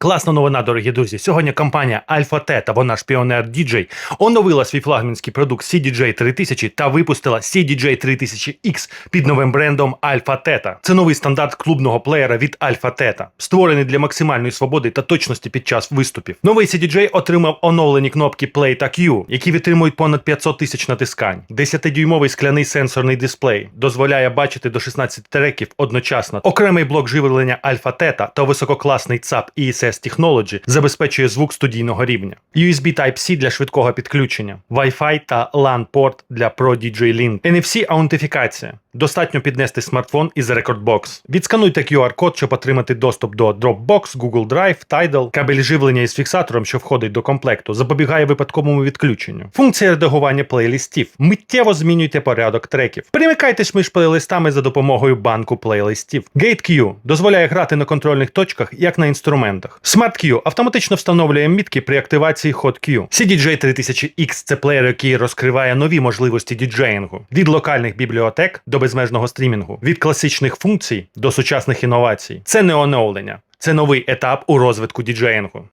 Класна новина, дорогі друзі. Сьогодні компанія Alpha T та вона ж Pioneer DJ оновила свій флагманський продукт CDJ 3000 та випустила CDJ 3000X під новим брендом Alpha Theta. Це новий стандарт клубного плеєра від Alpha Theta, створений для максимальної свободи та точності під час виступів. Новий CDJ отримав оновлені кнопки Play та Q, які витримують понад 500 тисяч натискань. 10-дюймовий скляний сенсорний дисплей дозволяє бачити до 16 треків одночасно. Окремий блок живлення Alpha Theta та висококласний ЦАП ESS Technology забезпечує звук студійного рівня. USB Type-C для швидкого підключення, Wi-Fi та LAN-порт для Pro DJ Link, NFC аутентифікація. Достатньо піднести смартфон із Recordbox. Відскануйте QR-код, щоб отримати доступ до Dropbox, Google Drive, Tidal. Кабель живлення із фіксатором, що входить до комплекту, запобігає випадковому відключенню. Функція редагування плейлистів. Миттєво змінюйте порядок треків. Перемикайтесь між плейлистами за допомогою банку плейлистів. GateQ дозволяє грати на контрольних точках, як на інструментах. SmartQ автоматично встановлює мітки при активації HotQ. CDJ 3000X це плеєр, який розкриває нові можливості діджеїнгу від локальних бібліотек до безмежного стрімінгу, від класичних функцій до сучасних інновацій. Це не оновлення, це новий етап у розвитку діджеїнгу.